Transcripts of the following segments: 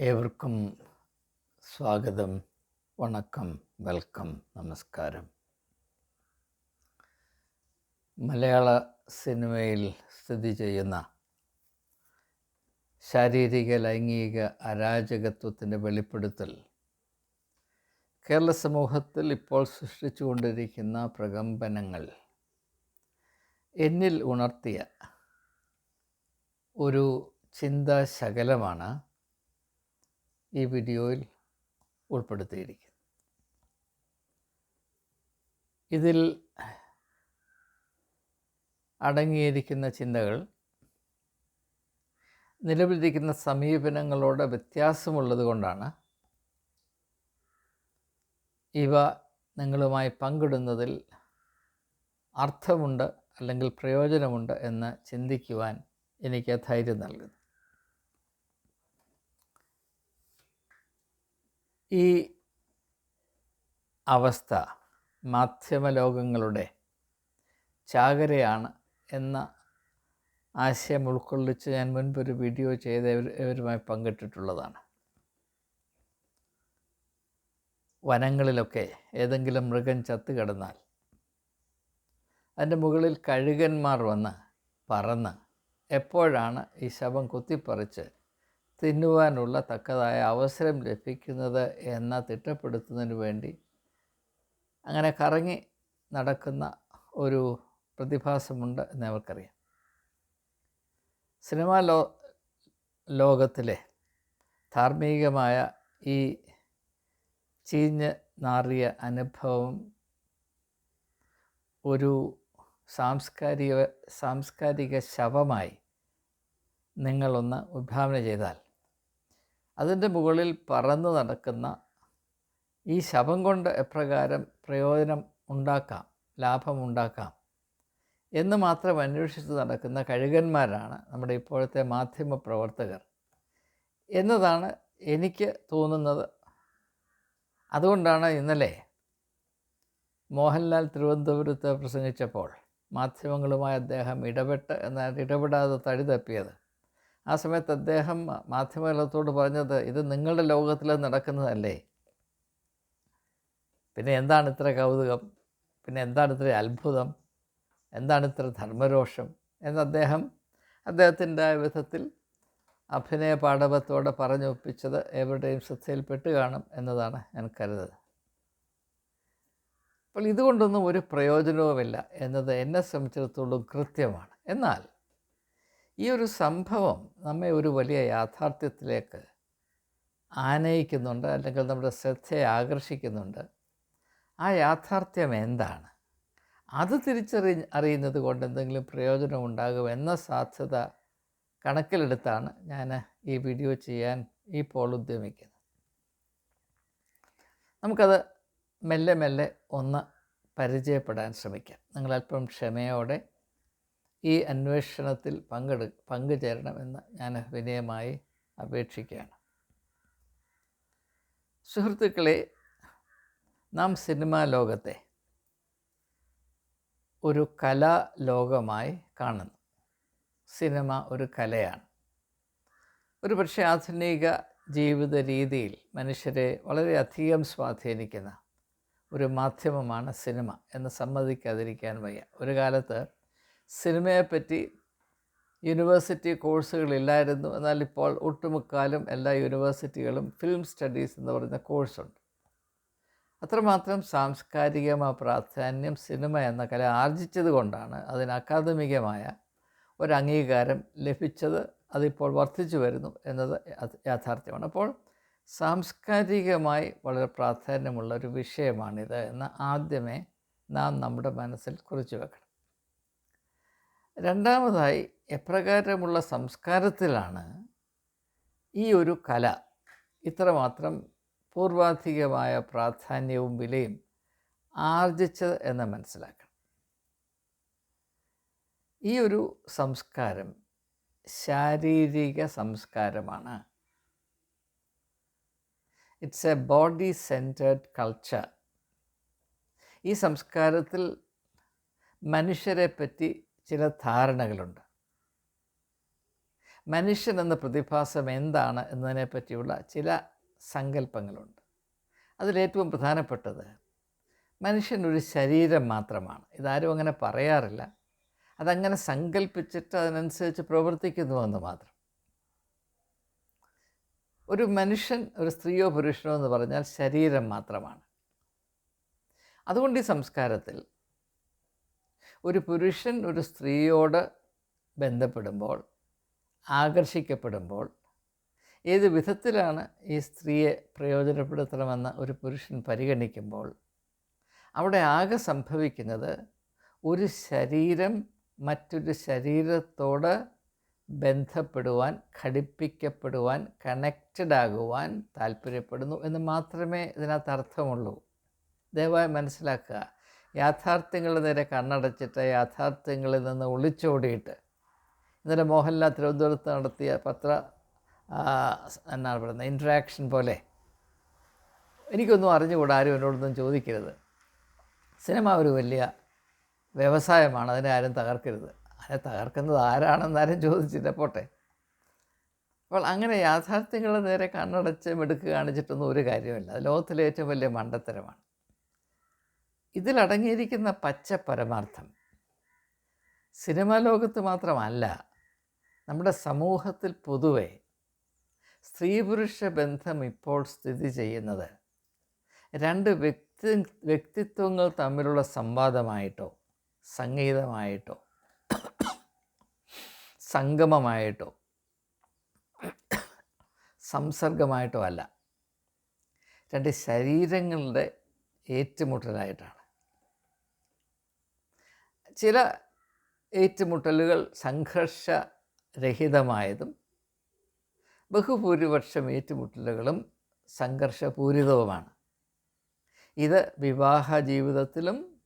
ഏവർക്കും സ്വാഗതം വണക്കം വെൽക്കം നമസ്കാരം. മലയാള സിനിമയിൽ സ്ഥിതി ചെയ്യുന്ന ശാരീരിക ലൈംഗിക അരാജകത്വത്തിന്റെ വെളിപ്പെടുത്തൽ കേരള സമൂഹത്തിൽ ഇപ്പോൾ സൃഷ്ടിച്ചുകൊണ്ടിരിക്കുന്ന പ്രകമ്പനങ്ങൾ എന്നിൽ ഉണർത്തിയ ഒരു ചിന്താശകലമാണ് ഈ വീഡിയോയിൽ ഉൾപ്പെടുത്തിയിരിക്കുന്നത് ഇതിൽ അടങ്ങിയിരിക്കുന്ന ചിന്തകൾ നിലവിലിരിക്കുന്ന സമീപനങ്ങളോട് വ്യത്യാസമുള്ളത് കൊണ്ടാണ് ഇവ നിങ്ങളുമായി പങ്കിടുന്നതിൽ അർത്ഥമുണ്ട് അല്ലെങ്കിൽ പ്രയോജനമുണ്ട് എന്ന് ചിന്തിക്കുവാൻ എനിക്ക് ധൈര്യം നൽകുന്നു. ഈ അവസ്ഥ മാധ്യമലോകങ്ങളുടെ ചാകരയാണ് എന്ന ആശയം ഉൾക്കൊള്ളിച്ച് ഞാൻ മുൻപൊരു വീഡിയോ ചെയ്ത് ഇവരുമായി പങ്കിട്ടിട്ടുള്ളതാണ്. വനങ്ങളിലൊക്കെ ഏതെങ്കിലും മൃഗം ചത്തു കിടന്നാൽ അതിന്റെ മുകളിൽ കഴുകന്മാർ വന്ന് പറന്ന് എപ്പോഴാണ് ഈ ശവം കുത്തിപ്പറിച്ച് തിന്നുവാനുള്ള തക്കതായ അവസരം ലഭിക്കുന്നത് എന്ന തിട്ടപ്പെടുത്തുന്നതിന് വേണ്ടി അങ്ങനെ കറങ്ങി നടക്കുന്ന ഒരു പ്രതിഭാസമുണ്ട് എന്ന് അവർക്കറിയാം. സിനിമാ ലോ ലോകത്തിലെ ധാർമ്മികമായ ഈ ചീഞ്ഞ് നാറിയ അനുഭവം ഒരു സാംസ്കാരിക സാംസ്കാരിക ശവമായി നിങ്ങളൊന്ന് വിഭാവന ചെയ്താൽ അതിന്റെ മുകളിൽ പറന്ന് നടക്കുന്ന ഈ ശവം കൊണ്ട് എപ്രകാരം പ്രയോജനം ഉണ്ടാക്കാം ലാഭമുണ്ടാക്കാം എന്ന് മാത്രം അന്വേഷിച്ച് നടക്കുന്ന കഴുകന്മാരാണ് നമ്മുടെ ഇപ്പോഴത്തെ മാധ്യമ പ്രവർത്തകർ എന്നതാണ് എനിക്ക് തോന്നുന്നത്. അതുകൊണ്ടാണ് ഇന്നലെ മോഹൻലാൽ തിരുവനന്തപുരത്ത് പ്രസംഗിച്ചപ്പോൾ മാധ്യമങ്ങളുമായി അദ്ദേഹം ഇടപെട്ട് എന്നാൽ ഇടപെടാതെ തടി തപ്പിയത്. ആ സമയത്ത് അദ്ദേഹം മാധ്യമലോകത്തോട് പറഞ്ഞത് ഇത് നിങ്ങളുടെ ലോകത്തിൽ നടക്കുന്നതല്ലേ? പിന്നെ എന്താണ് ഇത്ര കൗതുകം? പിന്നെ എന്താണ് ഇത്ര അത്ഭുതം? എന്താണ് ഇത്ര ധർമ്മരോഷം? എന്ന് അദ്ദേഹം അദ്ദേഹത്തിന്റെ വിധത്തിൽ അഭിനയ പാഠവത്തോടെ പറഞ്ഞൊപ്പിച്ചത് എവരുടെയും ശ്രദ്ധയിൽപ്പെട്ട് കാണും എന്നതാണ് ഞാൻ കരുതുന്നത്. അപ്പോൾ ഇതുകൊണ്ടൊന്നും ഒരു പ്രയോജനവുമില്ല എന്നത് എന്നെ സംബന്ധിച്ചിടത്തോളം കൃത്യമാണ്. എന്നാൽ ഈ ഒരു സംഭവം നമ്മെ ഒരു വലിയ യാഥാർത്ഥ്യത്തിലേക്ക് ആനയിക്കുന്നുണ്ട് അല്ലെങ്കിൽ നമ്മുടെ ശ്രദ്ധയെ ആകർഷിക്കുന്നുണ്ട്. ആ യാഥാർത്ഥ്യം എന്താണ്? അത് തിരിച്ചറി അറിയുന്നത് കൊണ്ട് എന്തെങ്കിലും പ്രയോജനം ഉണ്ടാകും എന്ന സാധ്യത കണക്കിലെടുത്താണ് ഞാൻ ഈ വീഡിയോ ചെയ്യാൻ ഇപ്പോൾ ഉദ്യമിക്കുന്നത്. നമുക്കത് മെല്ലെ മെല്ലെ ഒന്ന് പരിചയപ്പെടാൻ ശ്രമിക്കാം. നിങ്ങളല്പം ക്ഷമയോടെ ഈ അന്വേഷണത്തിൽ പങ്കെടു പങ്കുചേരണമെന്ന് ഞാൻ വിനയമായി അപേക്ഷിക്കുകയാണ്. സുഹൃത്തുക്കളെ നാം സിനിമാ ലോകത്തെ ഒരു കലാലോകമായി കാണുന്നു. സിനിമ ഒരു കലയാണ്. ഒരു പക്ഷേ ആധുനിക ജീവിത രീതിയിൽ മനുഷ്യരെ വളരെയധികം സ്വാധീനിക്കുന്ന ഒരു മാധ്യമമാണ് സിനിമ എന്ന് സമ്മതിക്കാതിരിക്കാൻ വയ്യ. ഒരു കാലത്ത് സിനിമയെപ്പറ്റി യൂണിവേഴ്സിറ്റി കോഴ്സുകളില്ലായിരുന്നു. എന്നാൽ ഇപ്പോൾ ഒട്ടുമുക്കാലും എല്ലാ യൂണിവേഴ്സിറ്റികളും ഫിലിം സ്റ്റഡീസ് എന്ന് പറയുന്ന കോഴ്സുണ്ട്. അത്രമാത്രം സാംസ്കാരികമായ പ്രാധാന്യം സിനിമ എന്ന കല ആർജിച്ചത് കൊണ്ടാണ് അതിന് അക്കാദമികമായ ഒരു അംഗീകാരം ലഭിച്ചത്. അതിപ്പോൾ വർദ്ധിച്ചു വരുന്നു എന്നത് യാഥാർത്ഥ്യമാണ്. അപ്പോൾ സാംസ്കാരികമായി വളരെ പ്രാധാന്യമുള്ള ഒരു വിഷയമാണിത് എന്ന് ആദ്യമേ നാം നമ്മുടെ മനസ്സിൽ കുറിച്ചു വെക്കണം. രണ്ടാമതായി എപ്രകാരമുള്ള സംസ്കാരത്തിലാണ് ഈ ഒരു കല ഇത്രമാത്രം പൂർവാധികമായ പ്രാധാന്യവും വിലയും ആർജിച്ചത് എന്ന് മനസ്സിലാക്കണം. ഈ ഒരു സംസ്കാരം ശാരീരിക സംസ്കാരമാണ്. It's a body centred culture ഈ സംസ്കാരത്തിൽ മനുഷ്യരെ പറ്റി ചില ധാരണകളുണ്ട്. മനുഷ്യൻ എന്ന പ്രതിഭാസം എന്താണ് എന്നതിനെ പറ്റിയുള്ള ചില സങ്കല്പങ്ങളുണ്ട്. അതിലേറ്റവും പ്രധാനപ്പെട്ടത് മനുഷ്യൻ ഒരു ശരീരം മാത്രമാണ്. ഇതാരും അങ്ങനെ പറയാറില്ല. അതങ്ങനെ സങ്കല്പിച്ചിട്ട് അതിനനുസരിച്ച് പ്രവർത്തിക്കുന്നുവെന്ന് മാത്രം. ഒരു മനുഷ്യൻ ഒരു സ്ത്രീയോ പുരുഷനോ എന്ന് പറഞ്ഞാൽ ശരീരം മാത്രമാണ്. അതുകൊണ്ട് ഈ സംസ്കാരത്തിൽ ഒരു പുരുഷൻ ഒരു സ്ത്രീയോട് ബന്ധപ്പെടുമ്പോൾ ആകർഷിക്കപ്പെടുമ്പോൾ ഏത് വിധത്തിലാണ് ഈ സ്ത്രീയെ പ്രയോജനപ്പെടുത്തണമെന്ന് ഒരു പുരുഷൻ പരിഗണിക്കുമ്പോൾ അവിടെ ആകെ സംഭവിക്കുന്നത് ഒരു ശരീരം മറ്റൊരു ശരീരത്തോട് ബന്ധപ്പെടുവാൻ ഘടിപ്പിക്കപ്പെടുവാൻ കണക്റ്റഡ് ആകുവാൻ താല്പര്യപ്പെടുന്നു എന്ന് മാത്രമേ ഇതിനകത്ത് അർത്ഥമുള്ളൂ. ദയവായി മനസ്സിലാക്കുക. യാഥാർത്ഥ്യങ്ങളുടെ നേരെ കണ്ണടച്ചിട്ട് യാഥാർത്ഥ്യങ്ങളിൽ നിന്ന് ഒളിച്ചോടിയിട്ട്. ഇന്നലെ മോഹൻലാൽ തിരുവനന്തപുരത്ത് നടത്തിയ പത്ര എന്നാണ് പറയുന്നത് ഇൻട്രാക്ഷൻ പോലെ. എനിക്കൊന്നും അറിഞ്ഞുകൂടാ ആരും എന്നോടൊന്നും ചോദിക്കരുത്. സിനിമ ഒരു വലിയ വ്യവസായമാണ് അതിനെ ആരും തകർക്കരുത്. അതിനെ തകർക്കുന്നത് ആരാണെന്ന് ആരും ചോദിച്ചില്ല പോട്ടെ. അപ്പോൾ അങ്ങനെ യാഥാർത്ഥ്യങ്ങളുടെ നേരെ കണ്ണടച്ച് മെടുക്ക് കാണിച്ചിട്ടൊന്നും ഒരു കാര്യമില്ല അത് ലോകത്തിലെ ഏറ്റവും വലിയ മണ്ടത്തരമാണ്. ഇതിലടങ്ങിയിരിക്കുന്ന പച്ച പരമാർത്ഥം സിനിമാ ലോകത്ത് മാത്രമല്ല നമ്മുടെ സമൂഹത്തിൽ പൊതുവെ സ്ത്രീ പുരുഷ ബന്ധം ഇപ്പോൾ സ്ഥിതി ചെയ്യുന്നത് രണ്ട് വ്യക്തി വ്യക്തിത്വങ്ങൾ തമ്മിലുള്ള സംവാദമായിട്ടോ സംഗീതമായിട്ടോ സംഗമമായിട്ടോ സംസർഗമായിട്ടോ അല്ല. രണ്ട് ശരീരങ്ങളുടെ ഏറ്റുമുട്ടലായിട്ടാണ്. ചില ഏറ്റുമുട്ടലുകൾ സംഘർഷരഹിതമായതും ബഹുഭൂരിപക്ഷം ഏറ്റുമുട്ടലുകളും സംഘർഷപൂരിതവുമാണ്. ഇത് വിവാഹ ജീവിതത്തിലും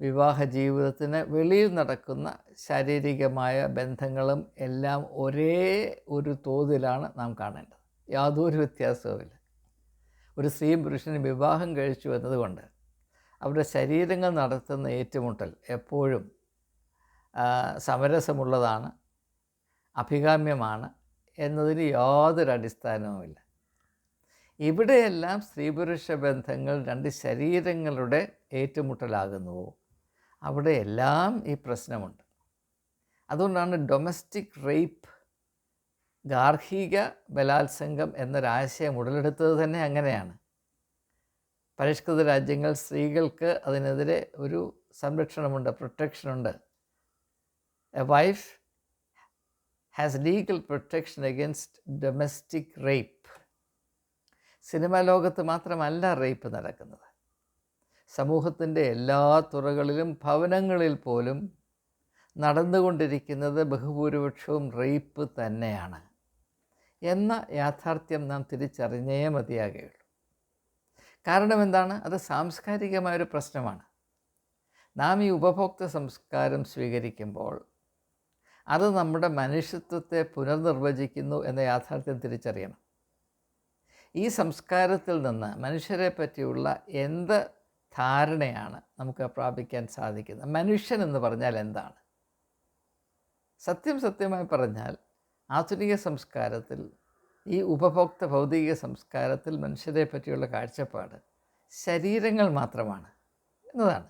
വിവാഹ ജീവിതത്തിന് വെളിയിൽ നടക്കുന്ന ശാരീരികമായ ബന്ധങ്ങളും എല്ലാം ഒരേ ഒരു തോതിലാണ് നാം കാണേണ്ടത്. യാതൊരു വ്യത്യാസവുമില്ല. ഒരു സ്ത്രീയും പുരുഷനും വിവാഹം കഴിച്ചു എന്നതുകൊണ്ട് അവരുടെ ശരീരങ്ങൾ നടത്തുന്ന ഏറ്റുമുട്ടൽ എപ്പോഴും സമരസമുള്ളതാണ് അഭികാമ്യമാണ് എന്നതിന് യാതൊരു അടിസ്ഥാനവുമില്ല. ഇവിടെയെല്ലാം സ്ത്രീ പുരുഷ ബന്ധങ്ങൾ രണ്ട് ശരീരങ്ങളുടെ ഏറ്റുമുട്ടലാകുന്നുവോ? അവിടെയെല്ലാം ഈ പ്രശ്നമുണ്ട്. അതുകൊണ്ടാണ് ഡൊമസ്റ്റിക് റേപ്പ് ഗാർഹിക ബലാത്സംഗം എന്നൊരാശയം ഉടലെടുത്തത് തന്നെ അങ്ങനെയാണ്. പരിഷ്കൃത രാജ്യങ്ങൾ സ്ത്രീകൾക്ക് അതിനെതിരെ ഒരു സംരക്ഷണമുണ്ട് പ്രൊട്ടക്ഷനുണ്ട് a wife has legal protection against domestic rape cinema ലോകത്ത് മാത്രമല്ല റേപ്പ് നടക്കുന്നത്. സമൂഹത്തിന്റെ എല്ലാ തുറകളിലും ഭവനങ്ങളിൽ പോലും നടന്നുകൊണ്ടിരിക്കുന്നത് ബഹുഭൂരിപക്ഷവും റേപ്പ് തന്നെയാണ്. എന്ന യാഥാർത്ഥ്യം നാം തിരിച്ചറിഞ്ഞേ മതിയാകുകയുള്ളൂ കാരണം എന്താണ്? അത് സാംസ്കാരികമായൊരു പ്രശ്നമാണ്. നാം ഈ ഉപഭോക്തൃ സംസ്കാരം സ്വീകരിക്കുമ്പോൾ അത് നമ്മുടെ മനുഷ്യത്വത്തെ പുനർനിർവചിക്കുന്നു എന്ന യാഥാർത്ഥ്യം തിരിച്ചറിയണം. ഈ സംസ്കാരത്തിൽ നിന്ന് മനുഷ്യരെ പറ്റിയുള്ള എന്ത് ധാരണയാണ് നമുക്ക് പ്രാപിക്കാൻ സാധിക്കുന്നത്? മനുഷ്യൻ എന്ന് പറഞ്ഞാൽ എന്താണ്? സത്യം സത്യമായി പറഞ്ഞാൽ ആധുനിക സംസ്കാരത്തിൽ ഈ ഉപഭോക്ത ഭൗതിക സംസ്കാരത്തിൽ മനുഷ്യരെ പറ്റിയുള്ള കാഴ്ചപ്പാട് ശരീരങ്ങൾ മാത്രമാണ് എന്നതാണ്.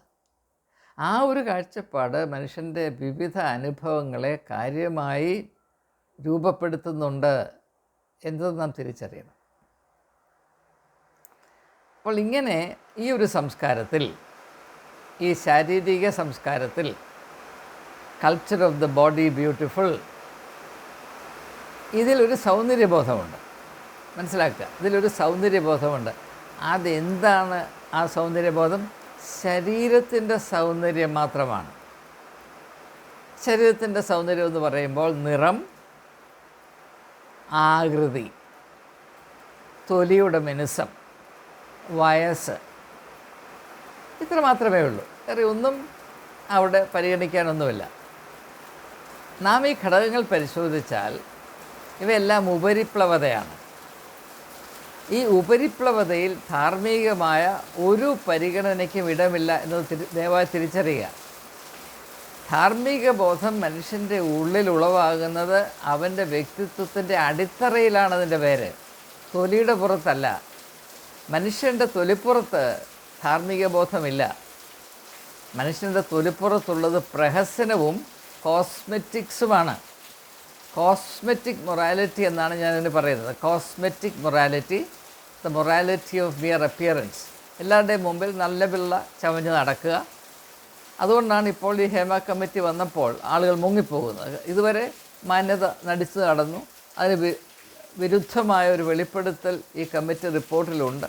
ആ ഒരു കാഴ്ചപ്പാട് മനുഷ്യന്റെ വിവിധ അനുഭവങ്ങളെ കാര്യമായി രൂപപ്പെടുത്തുന്നുണ്ട് എന്നത് നാം തിരിച്ചറിയണം. അപ്പോൾ ഇങ്ങനെ ഈ ഒരു സംസ്കാരത്തിൽ ഈ ശാരീരിക സംസ്കാരത്തിൽ culture of the body beautiful ഇതിലൊരു സൗന്ദര്യബോധമുണ്ട്. മനസ്സിലാക്കുക? ഇതിലൊരു സൗന്ദര്യബോധമുണ്ട്. അതെന്താണ് ആ സൗന്ദര്യബോധം? ശരീരത്തിന്റെ സൗന്ദര്യം മാത്രമാണ്. ശരീരത്തിന്റെ സൗന്ദര്യം എന്ന് പറയുമ്പോൾ നിറം ആകൃതി തൊലിയുടെ മിനുസം വയസ്സ് ഇത്ര മാത്രമേ ഉള്ളൂ. വേറെ ഒന്നും അവിടെ പരിഗണിക്കാനൊന്നുമില്ല. നാം ഈ ഘടകങ്ങൾ പരിശോധിച്ചാൽ ഇവയെല്ലാം ഉപരിപ്ലവതയാണ്. ഈ ഉപരിപ്ലവതയിൽ ധാർമ്മികമായ ഒരു പരിഗണനയ്ക്കും ഇടമില്ല എന്നത് ദയവായി തിരിച്ചറിയുക. ധാർമ്മിക ബോധം മനുഷ്യന്റെ ഉള്ളിൽ ഉളവാകുന്നത് അവന്റെ വ്യക്തിത്വത്തിന്റെ അടിത്തറയിലാണ് അതിന്റെ പേര്. തൊലിയുടെ പുറത്തല്ല. മനുഷ്യന്റെ തൊലിപ്പുറത്ത് ധാർമ്മിക ബോധമില്ല. മനുഷ്യന്റെ തൊലിപ്പുറത്തുള്ളത് പ്രഹസനവും കോസ്മെറ്റിക്സുമാണ്. കോസ്മെറ്റിക് മൊറാലിറ്റി എന്നാണ് ഞാൻ ഇതിന് പറയുന്നത്. Cosmetic morality the morality of mere appearance എല്ലാവരുടെയും മുമ്പിൽ നല്ല പിള്ള ചവഞ്ഞ് നടക്കുക. അതുകൊണ്ടാണ് ഇപ്പോൾ ഈ ഹേമ കമ്മിറ്റി വന്നപ്പോൾ ആളുകൾ മുങ്ങിപ്പോകുന്നത്. ഇതുവരെ മാന്യത നടിച്ചു നടന്നു. അതിന് വിരുദ്ധമായ ഒരു വെളിപ്പെടുത്തൽ ഈ കമ്മിറ്റി റിപ്പോർട്ടിലുണ്ട്.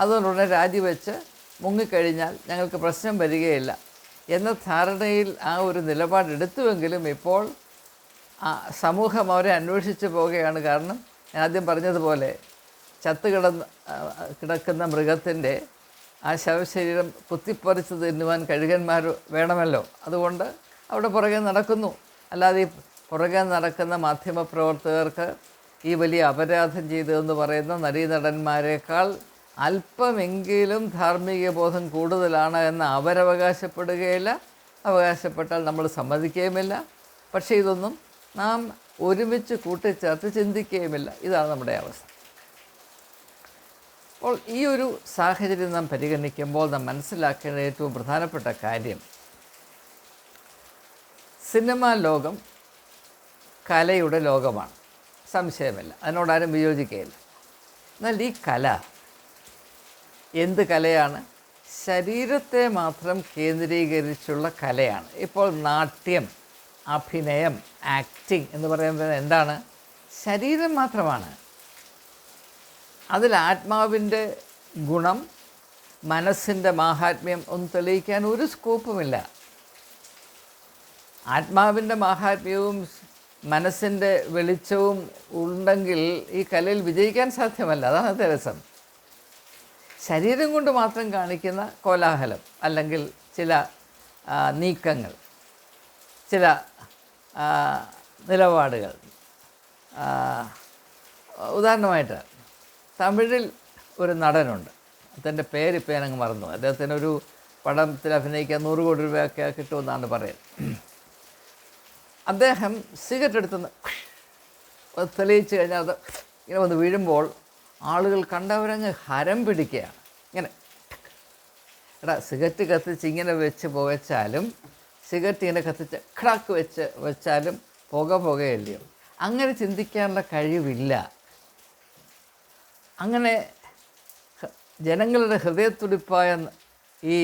അതുകൊണ്ടുടനെ രാജിവെച്ച് മുങ്ങിക്കഴിഞ്ഞാൽ ഞങ്ങൾക്ക് പ്രശ്നം വരികയില്ല. എന്ന ധാരണയിൽ ആ ഒരു നിലപാടെടുത്തുവെങ്കിലും ഇപ്പോൾ സമൂഹം അവരെ അന്വേഷിച്ച് പോവുകയാണ് കാരണം ഞാൻ ആദ്യം പറഞ്ഞതുപോലെ ചത്ത് കിടക്കുന്ന മൃഗത്തിന്റെ ആ ശവശരീരം കുത്തിപ്പറിച്ച് തിന്നുവാൻ കഴുകന്മാർ വേണമല്ലോ. അതുകൊണ്ട് അവിടെ പുറകെ നടക്കുന്നു. അല്ലാതെ ഈ പുറകെ നടക്കുന്ന മാധ്യമപ്രവർത്തകർക്ക് ഈ വലിയ അപരാധം ചെയ്തതെന്ന് പറയുന്ന നടീനടന്മാരെക്കാൾ അല്പമെങ്കിലും ധാർമ്മിക ബോധം കൂടുതലാണ് എന്ന് അവരവകാശപ്പെടുകയില്ല. അവകാശപ്പെട്ടാൽ നമ്മൾ സമ്മതിക്കുകയുമില്ല. പക്ഷേ ഇതൊന്നും നാം ഒരുമിച്ച് കൂട്ടിച്ചേർത്ത് ചിന്തിക്കുകയുമില്ല. ഇതാണ് നമ്മുടെ അവസ്ഥ. അപ്പോൾ ഈ ഒരു സാഹചര്യം നാം പരിഗണിക്കുമ്പോൾ നാം മനസ്സിലാക്കേണ്ട ഏറ്റവും പ്രധാനപ്പെട്ട കാര്യം സിനിമാ ലോകം കലയുടെ ലോകമാണ്. സംശയമില്ല. അതിനോടാരും വിയോജിക്കുകയില്ല എന്നാൽ ഈ കല എന്ത് കലയാണ്? ശരീരത്തെ മാത്രം കേന്ദ്രീകരിച്ചുള്ള കലയാണ്. ഇപ്പോൾ നാട്യം അഭിനയം ആക്ടിങ് എന്ന് പറയുന്നത് എന്താണ്? ശരീരം മാത്രമാണ്. അതിൽ ആത്മാവിന്റെ ഗുണം മനസ്സിന്റെ മാഹാത്മ്യം ഒന്നും തെളിയിക്കാൻ ഒരു സ്കോപ്പുമില്ല. ആത്മാവിന്റെ മാഹാത്മ്യവും മനസ്സിന്റെ വെളിച്ചവും ഉണ്ടെങ്കിൽ ഈ കലയിൽ വിജയിക്കാൻ സാധ്യമല്ല. അതാണ് രസം. ശരീരം കൊണ്ട് മാത്രം കാണിക്കുന്ന കോലാഹലം അല്ലെങ്കിൽ ചില നീക്കങ്ങൾ ചില നിലപാടുകൾ. ഉദാഹരണമായിട്ട് തമിഴിൽ ഒരു നടനുണ്ട്. അദ്ദേഹത്തിന്റെ പേരിപ്പോൾ ഞാനങ്ങ് മറന്നു. അദ്ദേഹത്തിന് ഒരു പടത്തിൽ അഭിനയിക്കാൻ നൂറ് കോടി രൂപയൊക്കെ കിട്ടുമെന്നാണ് പറയുന്നത് അദ്ദേഹം സിഗരറ്റ് അത് തെളിയിച്ച് കഴിഞ്ഞാൽ അത് ഇങ്ങനെ വന്ന് വീഴുമ്പോൾ ആളുകൾ കണ്ടവരങ്ങ് ഹരം പിടിക്കുകയാണ്. ഇങ്ങനെ. എടാ സിഗരറ്റ് കത്തിച്ച് ഇങ്ങനെ വെച്ച് പുകച്ചാലും സിഗരറ്റ് കത്തിച്ച് ഖടാക്ക് വെച്ച് വെച്ചാലും പുക പുകയല്ലയോ? അങ്ങനെ ചിന്തിക്കാനുള്ള കഴിവില്ല. അങ്ങനെ ജനങ്ങളുടെ ഹൃദയത്തുടിപ്പായ ഈ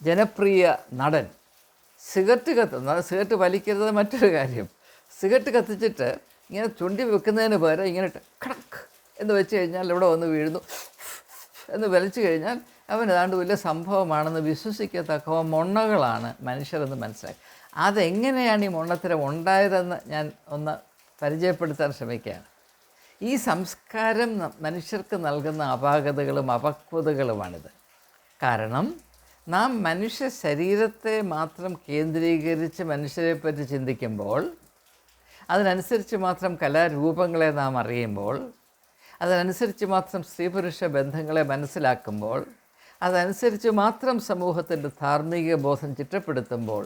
ജനപ്രിയ നടൻ സിഗരറ്റ് കത്തുന്ന സിഗരറ്റ് വലിക്കരുത് മറ്റൊരു കാര്യം. സിഗരറ്റ് കത്തിച്ചിട്ട് ഇങ്ങനെ ചുണ്ടി വെക്കുന്നതിന് പകരം ഇങ്ങനെ കടക്ക് എന്ന് വെച്ച് കഴിഞ്ഞാൽ ഇവിടെ വന്ന് വീഴുന്നു. എന്ന് വലിച്ചു കഴിഞ്ഞാൽ അവൻ ഏതാണ്ട് വലിയ സംഭവമാണെന്ന് വിശ്വസിക്കത്തക്ക മൊണ്ണകളാണ് മനുഷ്യരെന്ന് മനസ്സിലാക്കി. അതെങ്ങനെയാണ് ഈ മൊണ്ണത്തരം ഉണ്ടായതെന്ന് ഞാൻ ഒന്ന് പരിചയപ്പെടുത്താൻ ശ്രമിക്കുകയാണ്. ഈ സംസ്കാരം മനുഷ്യർക്ക് നൽകുന്ന അപാകതകളും അപക്വതകളുമാണിത്. കാരണം നാം മനുഷ്യ ശരീരത്തെ മാത്രം കേന്ദ്രീകരിച്ച് മനുഷ്യരെ പറ്റി ചിന്തിക്കുമ്പോൾ അതിനനുസരിച്ച് മാത്രം കലാരൂപങ്ങളെ നാം അറിയുമ്പോൾ അതിനനുസരിച്ച് മാത്രം സ്ത്രീ പുരുഷ ബന്ധങ്ങളെ മനസ്സിലാക്കുമ്പോൾ അതനുസരിച്ച് മാത്രം സമൂഹത്തിന്റെ ധാർമ്മിക ബോധം ചിട്ടപ്പെടുത്തുമ്പോൾ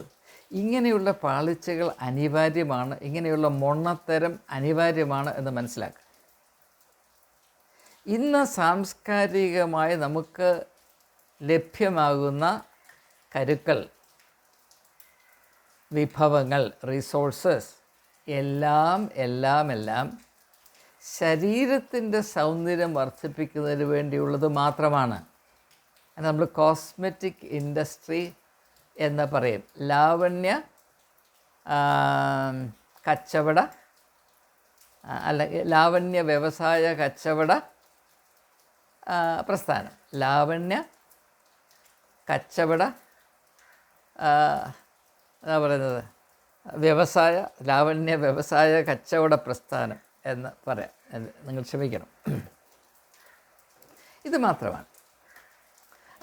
ഇങ്ങനെയുള്ള പാളിച്ചകൾ അനിവാര്യമാണ് ഇങ്ങനെയുള്ള മൊണ്ണത്തരം അനിവാര്യമാണ് എന്ന് മനസ്സിലാക്കുക. ഇന്ന് സാംസ്കാരികമായി നമുക്ക് ലഭ്യമാകുന്ന കരുക്കൾ വിഭവങ്ങൾ റിസോഴ്സസ് എല്ലാം എല്ലാം എല്ലാം ശരീരത്തിന്റെ സൗന്ദര്യം വർദ്ധിപ്പിക്കുന്നതിന് വേണ്ടിയുള്ളത് മാത്രമാണ്. നമ്മൾ കോസ്മെറ്റിക് ഇൻഡസ്ട്രി എന്ന് പറയും. ലാവണ്യ കച്ചവട അല്ലെങ്കിൽ അല്ല ലാവണ്യ വ്യവസായ കച്ചവട പ്രസ്ഥാനം. ലാവണ്യ കച്ചവട എന്താ പറയുന്നത്. വ്യവസായ ലാവണ്യ വ്യവസായ കച്ചവട പ്രസ്ഥാനം എന്ന് പറയാം. നിങ്ങൾ ക്ഷമിക്കണം. ഇത് മാത്രമാണ്.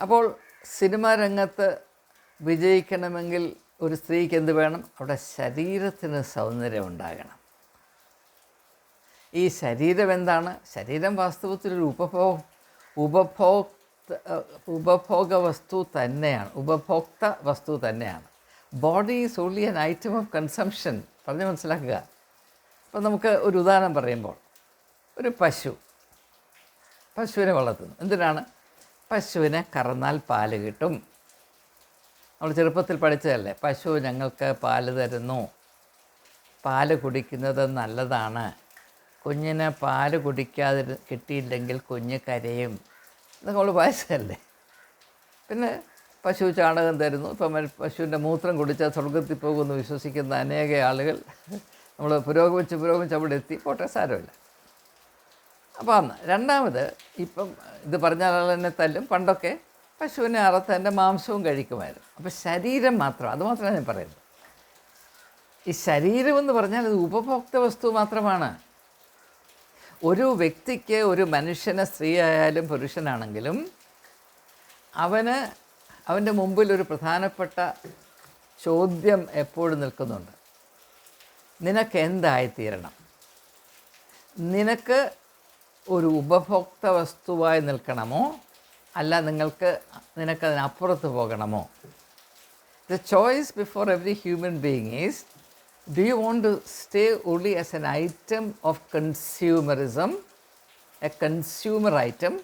അപ്പോൾ സിനിമാ രംഗത്ത് വിജയിക്കണമെങ്കിൽ ഒരു സ്ത്രീക്ക് എന്ത് വേണം? അവിടെ ശരീരത്തിന് സൗന്ദര്യം ഉണ്ടാകണം. ഈ ശരീരം എന്താണ്? ശരീരം വാസ്തവത്തിൽ ഒരു ഉപഭോഗ ഉപഭോക്ത ഉപഭോഗ വസ്തു തന്നെയാണ്. ഉപഭോക്ത വസ്തു തന്നെയാണ്. Body is only an item of consumption പറഞ്ഞ് മനസ്സിലാക്കുക. അപ്പോൾ നമുക്ക് ഒരു ഉദാഹരണം പറയുമ്പോൾ. ഒരു പശു. പശുവിനെ വളർത്തുന്നു. എന്തിനാണ്? പശുവിനെ കറന്നാൽ പാൽ കിട്ടും. നമ്മൾ ചെറുപ്പത്തിൽ പഠിച്ചതല്ലേ? പശു ഞങ്ങൾക്ക് പാൽ തരുന്നു. പാൽ കുടിക്കുന്നത് നല്ലതാണ്. കുഞ്ഞിന് പാൽ കുടിക്കാതി കിട്ടിയില്ലെങ്കിൽ കുഞ്ഞ് കരയും. നമ്മൾ വായിച്ചതല്ലേ പിന്നെ പശു ചാണകം തരുന്നു. ഇപ്പം പശുവിന്റെ മൂത്രം കുടിച്ചാൽ സ്വർഗത്തിൽ പോകുമെന്ന് വിശ്വസിക്കുന്ന അനേക ആളുകൾ നമ്മൾ പുരോഗമിച്ച് പുരോഗമിച്ച് അവിടെ എത്തി. പോട്ടെ സാരമില്ല. അപ്പോൾ അന്ന് രണ്ടാമത് ഇപ്പം ഇത് പറഞ്ഞ ആൾ തന്നെ തല്ലും. പണ്ടൊക്കെ പശുവിനെ അറുത്ത് മാംസവും കഴിക്കുമായിരുന്നു. അപ്പോൾ ശരീരം മാത്രം അതുമാത്രമാണ് ഞാൻ പറയുന്നത്. ഈ ശരീരം എന്ന് പറഞ്ഞാൽ അത് ഉപഭോക്ത വസ്തു മാത്രമാണ്. ഒരു വ്യക്തിക്ക് ഒരു മനുഷ്യനെ സ്ത്രീ ആയാലും പുരുഷനാണെങ്കിലും അവന് അവന്റെ മുമ്പിൽ ഒരു പ്രധാനപ്പെട്ട ചോദ്യം എപ്പോഴും നിൽക്കുന്നുണ്ട്. നിനക്ക് എന്തായിത്തീരണം? നിനക്ക് ഒരു ഉപഭോക്ത വസ്തുവായി നിൽക്കണമോ? അല്ല നിങ്ങൾക്ക് നിനക്കതിനപ്പുറത്ത് പോകണമോ? The choice before every human being is do you want to stay only as an item of consumerism a consumer item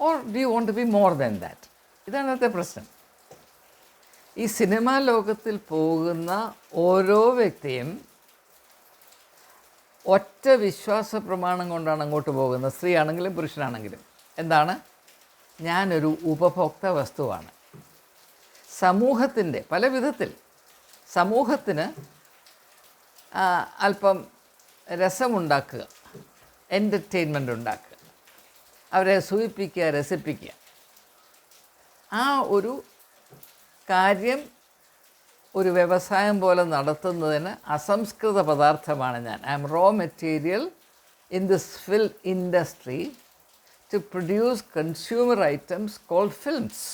or do you want to be more than that ഇതാണ് ഇന്നത്തെ പ്രശ്നം. ഈ സിനിമാ ലോകത്തിൽ പോകുന്ന ഓരോ വ്യക്തിയും ഒറ്റ വിശ്വാസ പ്രമാണം കൊണ്ടാണ് അങ്ങോട്ട് പോകുന്നത്. സ്ത്രീയാണെങ്കിലും പുരുഷനാണെങ്കിലും. എന്താണ്? ഞാനൊരു ഉപഭോക്ത വസ്തുവാണ്. സമൂഹത്തിന്റെ പല വിധത്തിൽ സമൂഹത്തിന് അല്പം രസമുണ്ടാക്കുക എന്റർടൈൻമെന്റ് ഉണ്ടാക്കുക അവരെ സൂചിപ്പിക്കുക രസിപ്പിക്കുക. ആ ഒരു കാര്യം ഒരു വ്യവസായം പോലെ നടത്തുന്നതിന് അസംസ്കൃത പദാർത്ഥമാണ് ഞാൻ. I'm raw material in this film industry to produce consumer items called films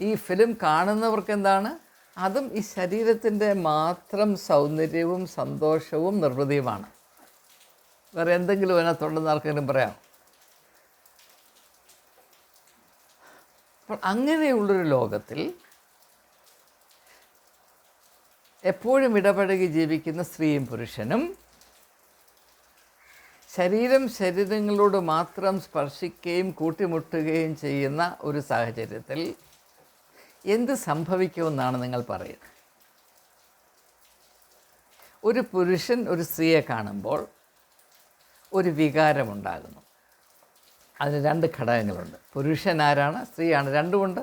ഈ ഫിലിം കാണുന്നവർക്ക് എന്താണ്? അതും ഈ ശരീരത്തിന്റെ മാത്രം സൗന്ദര്യവും സന്തോഷവും നിർവൃതിയുമാണ്. വേറെ എന്തെങ്കിലും അതിനകത്തുണ്ടെന്ന് ആർക്കെങ്കിലും പറയാം അപ്പോൾ അങ്ങനെയുള്ളൊരു ലോകത്തിൽ എപ്പോഴും ഇടപഴകി ജീവിക്കുന്ന സ്ത്രീയും പുരുഷനും ശരീരം ശരീരങ്ങളോട് മാത്രം സ്പർശിക്കുകയും കൂട്ടിമുട്ടുകയും ചെയ്യുന്ന ഒരു സാഹചര്യത്തിൽ എന്ത് സംഭവിക്കുമെന്നാണ് നിങ്ങൾ പറയുന്നത്? ഒരു പുരുഷൻ ഒരു സ്ത്രീയെ കാണുമ്പോൾ ഒരു വികാരമുണ്ടാകുന്നു. അതിന് രണ്ട് ഘടകങ്ങളുണ്ട്. പുരുഷൻ ആരാണ്? സ്ത്രീയാണ്. രണ്ടുമുണ്ട്.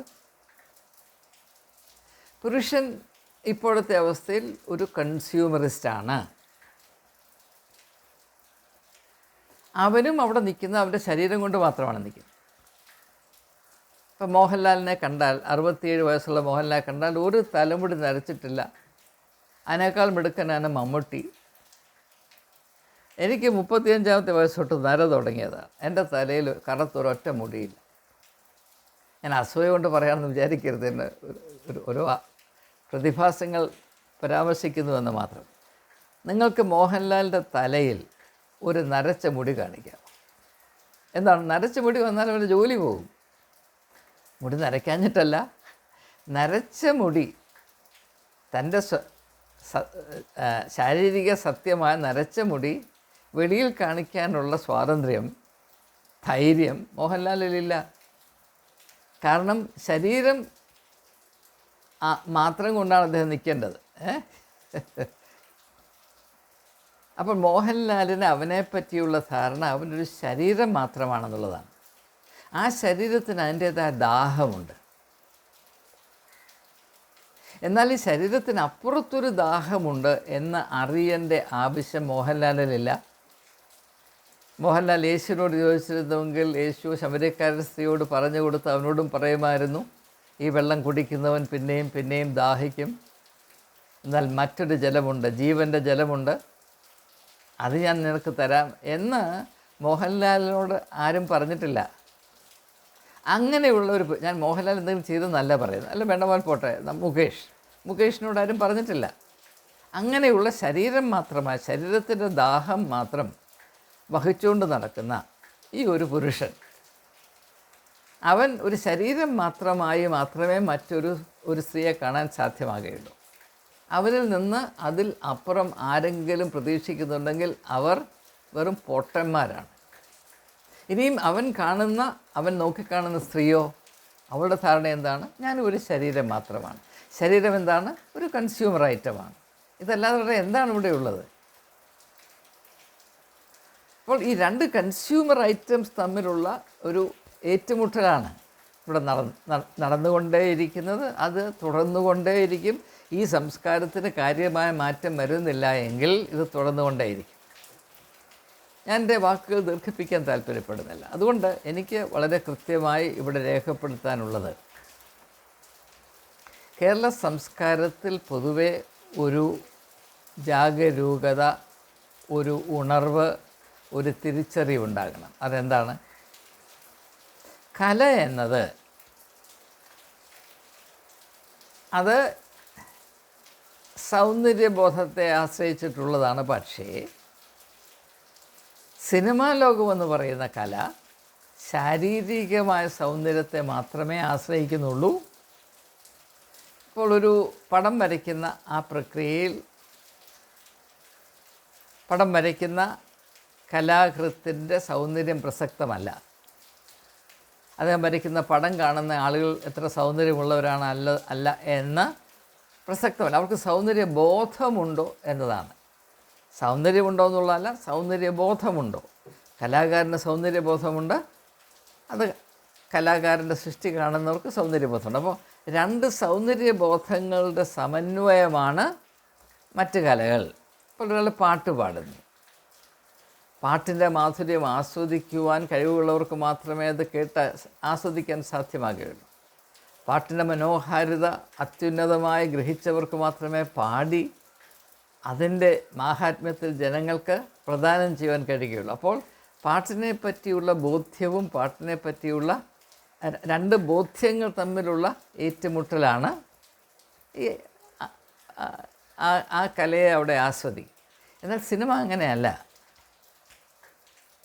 പുരുഷൻ ഇപ്പോഴത്തെ അവസ്ഥയിൽ ഒരു കൺസ്യൂമറിസ്റ്റാണ് അവനും അവിടെ നിൽക്കുന്ന അവന്റെ ശരീരം കൊണ്ട് മാത്രമാണ് നിൽക്കുന്നത്. ഇപ്പം മോഹൻലാലിനെ കണ്ടാൽ അറുപത്തിയേഴ് വയസ്സുള്ള മോഹൻലാൽ കണ്ടാൽ ഒരു തലമുടി നരച്ചിട്ടില്ല. അതിനേക്കാൾ മിടുക്കനാണ് മമ്മൂട്ടി. എനിക്ക് മുപ്പത്തിയഞ്ചാമത്തെ വയസ്സ് തൊട്ട് നര തുടങ്ങിയതാണ്. എന്റെ തലയിൽ കറുത്തൊരൊറ്റ മുടിയില്ല. ഞാൻ അസൂയ കൊണ്ട് പറയാമെന്ന് വിചാരിക്കരുത് എന്നെ ഒരു- ഒരു പ്രതിഭാസങ്ങൾ പരാമർശിക്കുന്നുവെന്ന് മാത്രം. നിങ്ങൾക്ക് മോഹൻലാലിന്റെ തലയിൽ ഒരു നരച്ച മുടി കാണിക്കാം. എന്താണ്? നരച്ച മുടി വന്നാൽ അവന്റെ ജോലി പോകും. മുടി നരയ്ക്കാഞ്ഞിട്ടല്ല. നരച്ച മുടി തന്റെ ശാരീരിക സത്യമായ നരച്ച മുടി വെളിയിൽ കാണിക്കാനുള്ള സ്വാതന്ത്ര്യം ധൈര്യം മോഹൻലാലിലില്ല. കാരണം ശരീരം മാത്രം കൊണ്ടാണ് അദ്ദേഹം നിൽക്കേണ്ടത്. അപ്പോൾ മോഹൻലാലിന് അവനെ പറ്റിയുള്ള ധാരണ അവനൊരു ശരീരം മാത്രമാണെന്നുള്ളതാണ്. ആ ശരീരത്തിന് അതിന്റേതായ ദാഹമുണ്ട്. എന്നാൽ ഈ ശരീരത്തിന് അപ്പുറത്തൊരു ദാഹമുണ്ട് എന്ന് അറിയേണ്ട ആവശ്യം മോഹൻലാലിനില്ല. മോഹൻലാൽ യേശുവിനോട് ചോദിച്ചിരുന്നുവെങ്കിൽ യേശു ശബരിക്കാരൻ സ്ത്രീയോട് പറഞ്ഞു കൊടുത്ത് അവനോടും പറയുമായിരുന്നു. ഈ വെള്ളം കുടിക്കുന്നവൻ പിന്നെയും പിന്നെയും ദാഹിക്കും. എന്നാൽ മറ്റൊരു ജലമുണ്ട് ജീവന്റെ ജലമുണ്ട്. അത് ഞാൻ നിനക്ക് തരാം എന്ന് മോഹൻലാലിനോട് ആരും പറഞ്ഞിട്ടില്ല. അങ്ങനെയുള്ള ഒരു ഞാൻ മോഹൻലാൽ എന്തെങ്കിലും ചെയ്തെന്നല്ല പറയുന്നത് അല്ല വേണ്ട പോലെ പോട്ടെ. മുകേഷ്. മുകേഷിനോട് ആരും പറഞ്ഞിട്ടില്ല. അങ്ങനെയുള്ള ശരീരം മാത്രമായി ശരീരത്തിന്റെ ദാഹം മാത്രം വഹിച്ചുകൊണ്ട് നടക്കുന്ന ഈ ഒരു പുരുഷൻ അവൻ ഒരു ശരീരം മാത്രമായി മാത്രമേ മറ്റൊരു ഒരു സ്ത്രീയെ കാണാൻ സാധ്യമാകുകയുള്ളൂ അവരിൽ നിന്ന് അതിൽ അപ്പുറം ആരെങ്കിലും പ്രതീക്ഷിക്കുന്നുണ്ടെങ്കിൽ അവർ വെറും പൊട്ടന്മാരാണ്. ഇനിയും അവൻ കാണുന്ന അവൻ നോക്കിക്കാണുന്ന സ്ത്രീയോ അവളുടെ ധാരണ എന്താണ്? ഞാൻ ഒരു ശരീരം മാത്രമാണ്. ശരീരം എന്താണ്? ഒരു കൺസ്യൂമർ ഐറ്റമാണ് ഇതല്ലാതെ എന്താണ് ഇവിടെ ഉള്ളത്? അപ്പോൾ ഈ രണ്ട് കൺസ്യൂമർ ഐറ്റംസ് തമ്മിലുള്ള ഒരു ഏറ്റുമുട്ടലാണ് ഇവിടെ നടന്ന് നട- നടന്നുകൊണ്ടേയിരിക്കുന്നത്. അത് തുടർന്നുകൊണ്ടേയിരിക്കും. ഈ സംസ്കാരത്തിന് കാര്യമായ മാറ്റം വരുന്നില്ല എങ്കിൽ ഇത് തുടർന്നുകൊണ്ടേയിരിക്കും. ഞാൻ എന്റെ വാക്കുകൾ ദീർഘിപ്പിക്കാൻ താല്പര്യപ്പെടുന്നില്ല. അതുകൊണ്ട് എനിക്ക് വളരെ കൃത്യമായി ഇവിടെ രേഖപ്പെടുത്താനുള്ളത് കേരള സംസ്കാരത്തിൽ പൊതുവെ ഒരു ജാഗരൂകത ഒരു ഉണർവ് ഒരു തിരിച്ചറിവുണ്ടാകണം അതെന്താണ്? കല എന്നത് അത് സൗന്ദര്യബോധത്തെ ആശ്രയിച്ചിട്ടുള്ളതാണ് പക്ഷേ സിനിമാ ലോകമെന്ന് പറയുന്ന കല ശാരീരികമായ സൗന്ദര്യത്തെ മാത്രമേ ആശ്രയിക്കുന്നുള്ളൂ. ഇപ്പോൾ ഒരു പടം വരയ്ക്കുന്ന ആ പ്രക്രിയയിൽ പടം വരയ്ക്കുന്ന കലാകൃത്തിന്റെ സൗന്ദര്യം പ്രസക്തമല്ല. അദ്ദേഹം വരയ്ക്കുന്ന പടം കാണുന്ന ആളുകൾ എത്ര സൗന്ദര്യമുള്ളവരാണ് അല്ല അല്ല എന്ന് പ്രസക്തമല്ല. അവർക്ക് സൗന്ദര്യ ബോധമുണ്ടോ എന്നതാണ്. സൗന്ദര്യമുണ്ടോ എന്നുള്ളതല്ല സൗന്ദര്യ ബോധമുണ്ടോ കലാകാരന് സൗന്ദര്യബോധമുണ്ട്. അത് കലാകാരന്റെ സൃഷ്ടി കാണുന്നവർക്ക് സൗന്ദര്യബോധമുണ്ട്. അപ്പോൾ രണ്ട് സൗന്ദര്യബോധങ്ങളുടെ സമന്വയമാണ് മറ്റ് കലകൾ. ഇപ്പോൾ ഒരാൾ പാട്ട് പാടുന്നു. പാട്ടിന്റെ മാധുര്യം ആസ്വദിക്കുവാൻ കഴിവുള്ളവർക്ക് മാത്രമേ അത് കേട്ട് ആസ്വദിക്കാൻ സാധ്യമാകുകയുള്ളൂ. പാട്ടിന്റെ മനോഹാരിത അത്യുന്നതമായി ഗ്രഹിച്ചവർക്ക് മാത്രമേ പാടി അതിന്റെ മാഹാത്മ്യത്തിൽ ജനങ്ങൾക്ക് പ്രദാനം ചെയ്യുവാൻ കഴിയുകയുള്ളൂ. അപ്പോൾ പാട്ടിനെ പറ്റിയുള്ള ബോധ്യവും പാട്ടിനെ പറ്റിയുള്ള രണ്ട് ബോധ്യങ്ങൾ തമ്മിലുള്ള ഏറ്റുമുട്ടലാണ് ഈ ആ കലയെ അവിടെ ആസ്വദിക്കും എന്നാൽ സിനിമ അങ്ങനെയല്ല.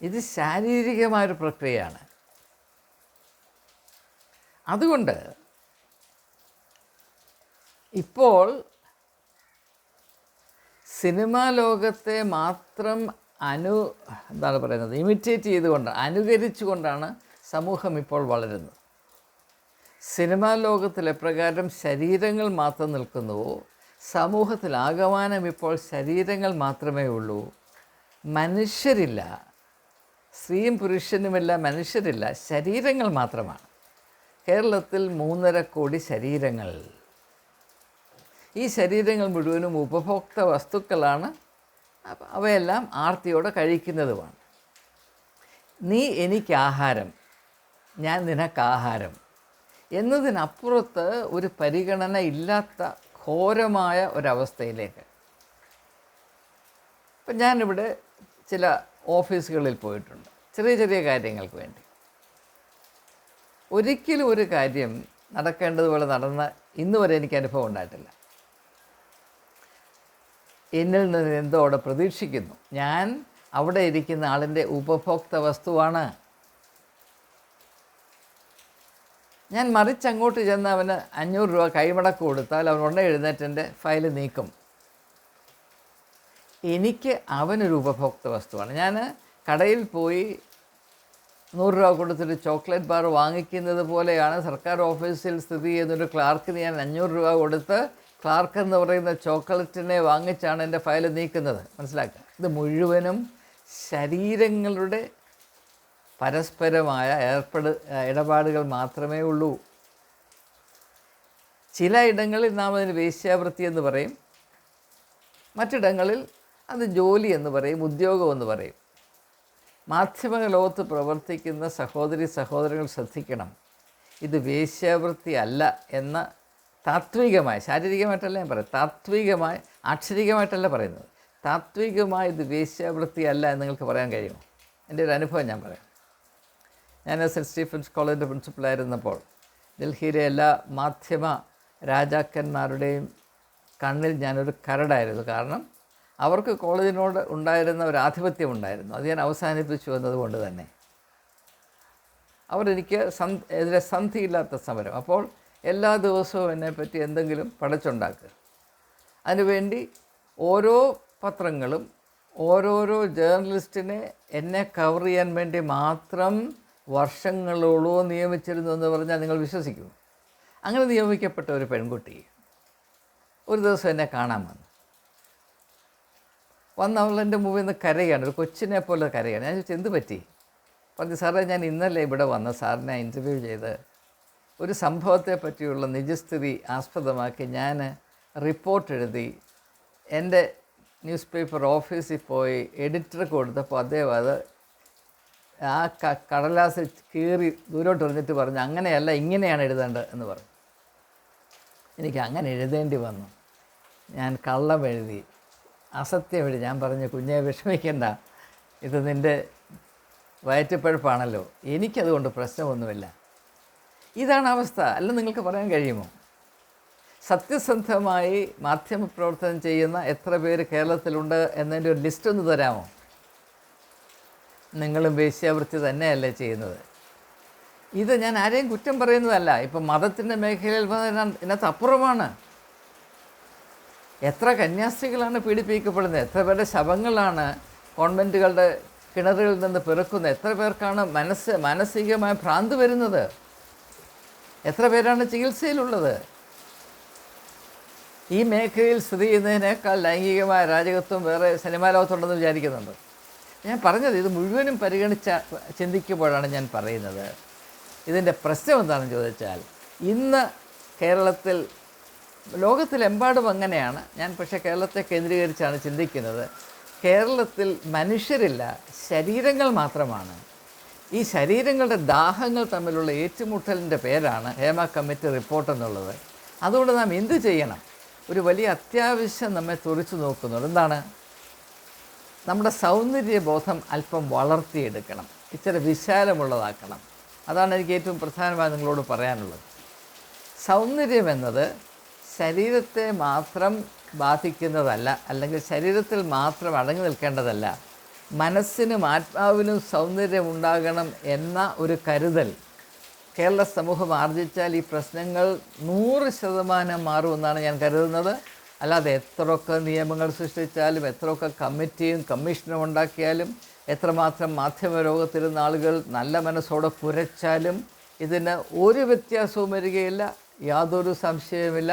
ഇത് ശാരീരികമായൊരു പ്രക്രിയയാണ്. അതുകൊണ്ട് ഇപ്പോൾ സിനിമാ ലോകത്തെ മാത്രം അനു എന്താണ് പറയുന്നത് ഇമിറ്റേറ്റ് ചെയ്തുകൊണ്ട് അനുകരിച്ചുകൊണ്ടാണ് സമൂഹം ഇപ്പോൾ വളരുന്നത്. സിനിമാ ലോകത്തിൽ എപ്രകാരം ശരീരങ്ങൾ മാത്രം നിൽക്കുന്നുവോ സമൂഹത്തിലാകമാനം ഇപ്പോൾ ശരീരങ്ങൾ മാത്രമേ ഉള്ളൂ മനുഷ്യരില്ല സ്ത്രീയും പുരുഷനുമില്ല മനുഷ്യരില്ല ശരീരങ്ങൾ മാത്രമാണ്. കേരളത്തിൽ മൂന്നര കോടി ശരീരങ്ങൾ. ഈ ശരീരങ്ങൾ മുഴുവനും ഉപഭോക്ത വസ്തുക്കളാണ്. അവയെല്ലാം ആർത്തിയോടെ കഴിക്കുന്നതുമാണ്. നീ എനിക്ക് ആഹാരം ഞാൻ നിനക്ക് ആഹാരം എന്നതിനപ്പുറത്ത് ഒരു പരിഗണന ഇല്ലാത്ത ഘോരമായ ഒരവസ്ഥയിലേക്ക്. ഇപ്പം ഞാനിവിടെ ചില ഓഫീസുകളിൽ പോയിട്ടുണ്ട്. ചെറിയ ചെറിയ കാര്യങ്ങൾക്ക് വേണ്ടി. ഒരിക്കലും ഒരു കാര്യം നടക്കേണ്ടതുപോലെ നടന്ന ഇന്ന് വരെ എനിക്ക് അനുഭവം ഉണ്ടായിട്ടില്ല. എന്നിൽ നിന്ന് എന്തോ അവിടെ പ്രതീക്ഷിക്കുന്നു. ഞാൻ അവിടെ ഇരിക്കുന്ന ആളിന്റെ ഉപഭോക്ത വസ്തുവാണ്. ഞാൻ മറിച്ചങ്ങോട്ട് ചെന്ന് അവന് അഞ്ഞൂറ് രൂപ കൈമടക്ക് കൊടുത്താൽ അവൻ ഉടനെ എഴുന്നേറ്റ് എന്റെ ഫയൽ നീക്കും. എനിക്ക് അവനൊരു ഉപഭോക്ത വസ്തുവാണ്. ഞാൻ കടയിൽ പോയി നൂറ് രൂപ കൊടുത്തിട്ട് ചോക്ലേറ്റ് ബാർ വാങ്ങിക്കുന്നത് പോലെയാണ് സർക്കാർ ഓഫീസിൽ സ്ഥിതി ചെയ്യുന്നൊരു ക്ലാർക്കിന് ഞാൻ അഞ്ഞൂറ് രൂപ കൊടുത്ത് ക്ലാർക്ക് എന്ന് പറയുന്ന ചോക്ലേറ്റിനെ വാങ്ങിച്ചാണ് എന്റെ ഫയൽ നീക്കുന്നത്. മനസ്സിലാക്കുക? ഇത് മുഴുവനും ശരീരങ്ങളുടെ പരസ്പരമായ ഏർപ്പെട് ഇടപാടുകൾ മാത്രമേ ഉള്ളൂ. ചില ഇടങ്ങളിൽ നാം അതിന് വേശ്യാവൃത്തി എന്ന് പറയും. മറ്റിടങ്ങളിൽ അത് ജോലി എന്ന് പറയും ഉദ്യോഗം എന്ന് പറയും. മാധ്യമ ലോകത്ത് പ്രവർത്തിക്കുന്ന സഹോദരി സഹോദരങ്ങൾ ശ്രദ്ധിക്കണം. ഇത് വേശ്യാവൃത്തി അല്ല എന്ന താത്വികമായി ശാരീരികമായിട്ടല്ല ഞാൻ പറയാം താത്വികമായി ആക്ഷരികമായിട്ടല്ല പറയുന്നത്. താത്വികമായി ഇത് വേശ്യാവൃത്തി അല്ല എന്ന് നിങ്ങൾക്ക് പറയാൻ കഴിയുമോ? എന്റെ ഒരു അനുഭവം ഞാൻ പറയാം. ഞാൻ സെന്റ് സ്റ്റീഫൻസ് കോളേജിന്റെ പ്രിൻസിപ്പളായിരുന്നപ്പോൾ ഡൽഹിയിലെ എല്ലാ മാധ്യമ രാജാക്കന്മാരുടെയും കണ്ണിൽ ഞാനൊരു കരടായിരുന്നു. കാരണം അവർക്ക് കോളേജിനോട് ഉണ്ടായിരുന്ന ഒരു ആധിപത്യം ഉണ്ടായിരുന്നു. അത് ഞാൻ അവസാനിപ്പിച്ചു എന്നതുകൊണ്ട് തന്നെ. അവരെനിക്ക് സന് എതിരെ സന്ധിയില്ലാത്ത സമരം. അപ്പോൾ എല്ലാ ദിവസവും എന്നെപ്പറ്റി എന്തെങ്കിലും പടച്ചുണ്ടാക്കുക അതിനുവേണ്ടി ഓരോ പത്രങ്ങളും ഓരോരോ ജേർണലിസ്റ്റിനെ എന്നെ കവർ ചെയ്യാൻ വേണ്ടി മാത്രം വർഷങ്ങളോളം നിയമിച്ചിരുന്നു എന്ന് പറഞ്ഞാൽ നിങ്ങൾ വിശ്വസിക്കൂ. അങ്ങനെ നിയമിക്കപ്പെട്ട ഒരു പെൺകുട്ടി ഒരു ദിവസം എന്നെ കാണാൻ വന്നു. വന്ന് എന്റെ മുമ്പിൽ നിന്ന് കരയാണ് ഒരു കൊച്ചിനെ പോലെ കരയാണ്. ഞാൻ ചോദിച്ചു എന്ത് പറ്റി? പറഞ്ഞു സാറേ ഞാൻ ഇന്നലെ ഇവിടെ വന്ന സാറിനെ ഇന്റർവ്യൂ ചെയ്ത് ഒരു സംഭവത്തെ പറ്റിയുള്ള നിജസ്ഥിതി ആസ്പദമാക്കി ഞാൻ റിപ്പോർട്ട് എഴുതി. എന്റെ ന്യൂസ് പേപ്പർ ഓഫീസിൽ പോയി എഡിറ്റർ കൊടുത്തപ്പോൾ അദ്ദേഹം അത് ആ കടലാസ് കീറി ദൂരോട്ട് എറിഞ്ഞിട്ട് പറഞ്ഞു അങ്ങനെയല്ല ഇങ്ങനെയാണ് എഴുതേണ്ടത് എന്ന് പറഞ്ഞു. എനിക്ക് അങ്ങനെ എഴുതേണ്ടി വന്നു. ഞാൻ കള്ളം എഴുതി അസത്യം എഴുതി ഞാൻ പറഞ്ഞു കുഞ്ഞെ വിഷമിക്കണ്ട. ഇത് നിന്റെ വയറ്റപ്പഴപ്പാണല്ലോ. എനിക്കതുകൊണ്ട് പ്രശ്നമൊന്നുമില്ല. ഇതാണ് അവസ്ഥ. അല്ല നിങ്ങൾക്ക് പറയാൻ കഴിയുമോ? സത്യസന്ധമായി മാധ്യമപ്രവർത്തനം ചെയ്യുന്ന എത്ര പേര് കേരളത്തിലുണ്ട് എന്നതിന്റെ ഒരു ലിസ്റ്റ് ഒന്ന് തരാമോ? നിങ്ങളും വേശ്യാവൃത്തി തന്നെയല്ലേ ചെയ്യുന്നത്. ഇത് ഞാൻ ആരെയും കുറ്റം പറയുന്നതല്ല. ഇപ്പം മതത്തിന്റെ മേഖലയിൽ വന്നതിനകത്ത് അപ്പുറമാണ് എത്ര കന്യാസ്ത്രീകളാണ് പീഡിപ്പിക്കപ്പെടുന്നത്? എത്ര പേരുടെ ശവങ്ങളാണ് കോൺവെന്റുകളുടെ കിണറുകളിൽ നിന്ന് പിറക്കുന്നത്? എത്ര പേർക്കാണ് മനസ്സ് മാനസികമായ ഭ്രാന്ത് വരുന്നത്? എത്ര പേരാണ് ചികിത്സയിലുള്ളത്? ഈ മേഖലയിൽ സ്ഥിതി ചെയ്യുന്നതിനേക്കാൾ ലൈംഗികമായ രാജകത്വം വേറെ സിനിമാ ലോകത്തുണ്ടെന്ന് വിചാരിക്കുന്നുണ്ട്. ഞാൻ പറഞ്ഞത് ഇത് മുഴുവനും പരിഗണിച്ച ചിന്തിക്കുമ്പോഴാണ് ഞാൻ പറയുന്നത്. ഇതിന്റെ പ്രശ്നം എന്താണെന്ന് ചോദിച്ചാൽ ഇന്ന് കേരളത്തിൽ ലോകത്തിലെമ്പാടും അങ്ങനെയാണ്. ഞാൻ പക്ഷേ കേരളത്തെ കേന്ദ്രീകരിച്ചാണ് ചിന്തിക്കുന്നത്. കേരളത്തിൽ മനുഷ്യരില്ല ശരീരങ്ങൾ മാത്രമാണ്. ഈ ശരീരങ്ങളുടെ ദാഹങ്ങൾ തമ്മിലുള്ള ഏറ്റുമുട്ടലിന്റെ പേരാണ് ഹേമ കമ്മിറ്റി റിപ്പോർട്ട് എന്നുള്ളത്. അതുകൊണ്ട് നാം എന്ത് ചെയ്യണം? ഒരു വലിയ അത്യാവശ്യം നമ്മെ തുറച്ചു നോക്കുന്നുണ്ട് എന്താണ്? നമ്മുടെ സൗന്ദര്യബോധം അല്പം വളർത്തിയെടുക്കണം. ഇച്ചിരി വിശാലമുള്ളതാക്കണം. അതാണ് എനിക്ക് ഏറ്റവും പ്രധാനമായി നിങ്ങളോട് പറയാനുള്ളത്. സൗന്ദര്യം എന്നത് ശരീരത്തെ മാത്രം ബാധിക്കുന്നതല്ല അല്ലെങ്കിൽ ശരീരത്തിൽ മാത്രം അടങ്ങി നിൽക്കേണ്ടതല്ല. മനസ്സിനും ആത്മാവിനും സൗന്ദര്യം ഉണ്ടാകണം എന്ന ഒരു കരുതൽ കേരള സമൂഹം ആർജിച്ചാൽ ഈ പ്രശ്നങ്ങൾ നൂറ് ശതമാനം മാറുമെന്നാണ് ഞാൻ കരുതുന്നത്. അല്ലാതെ എത്രയൊക്കെ നിയമങ്ങൾ സൃഷ്ടിച്ചാലും എത്രയൊക്കെ കമ്മിറ്റിയും കമ്മീഷനും ഉണ്ടാക്കിയാലും എത്രമാത്രം മാധ്യമ ലോകത്തിരുന്ന ആളുകൾ നല്ല മനസ്സോടെ കുരച്ചാലും ഇതിന് ഒരു വ്യത്യാസവും വരികയില്ല യാതൊരു സംശയവുമില്ല.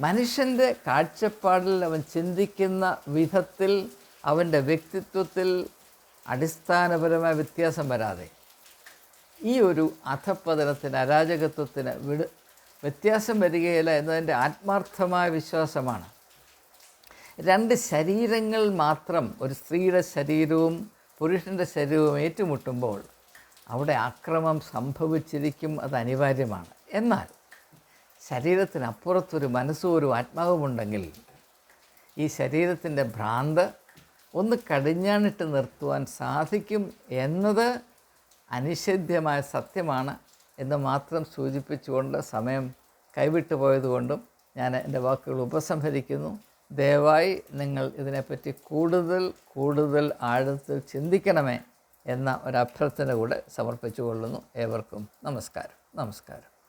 മനുഷ്യന്റെ കാഴ്ചപ്പാടിൽ അവൻ ചിന്തിക്കുന്ന വിധത്തിൽ അവന്റെ വ്യക്തിത്വത്തിൽ അടിസ്ഥാനപരമായ വ്യത്യാസം വരാതെ ഈ ഒരു അധപ്പതനത്തിന് അരാജകത്വത്തിന് വിട് വ്യത്യാസം വരികയില്ല എന്നതിന്റെ ആത്മാർത്ഥമായ വിശ്വാസമാണ്. രണ്ട് ശരീരങ്ങൾ മാത്രം ഒരു സ്ത്രീയുടെ ശരീരവും പുരുഷന്റെ ശരീരവും ഏറ്റുമുട്ടുമ്പോൾ അവിടെ അക്രമം സംഭവിച്ചിരിക്കും അത് അനിവാര്യമാണ്. എന്നാൽ ശരീരത്തിനപ്പുറത്തൊരു മനസ്സും ഒരു ആത്മാവുമുണ്ടെങ്കിൽ ഈ ശരീരത്തിന്റെ ഭ്രാന്ത് ഒന്ന് കടിഞ്ഞാണിട്ട് നിർത്തുവാൻ സാധിക്കും എന്നത് അനിഷേധ്യമായ സത്യമാണ് എന്ന് മാത്രം സൂചിപ്പിച്ചുകൊണ്ട് സമയം കൈവിട്ടു പോയതുകൊണ്ടും ഞാൻ എന്റെ വാക്കുകൾ ഉപസംഹരിക്കുന്നു. ദയവായി നിങ്ങൾ ഇതിനെപ്പറ്റി കൂടുതൽ കൂടുതൽ ആഴത്തിൽ ചിന്തിക്കണമേ എന്ന ഒരു അഭ്യർത്ഥന കൂടെ സമർപ്പിച്ചുകൊള്ളുന്നു. ഏവർക്കും നമസ്കാരം. നമസ്കാരം.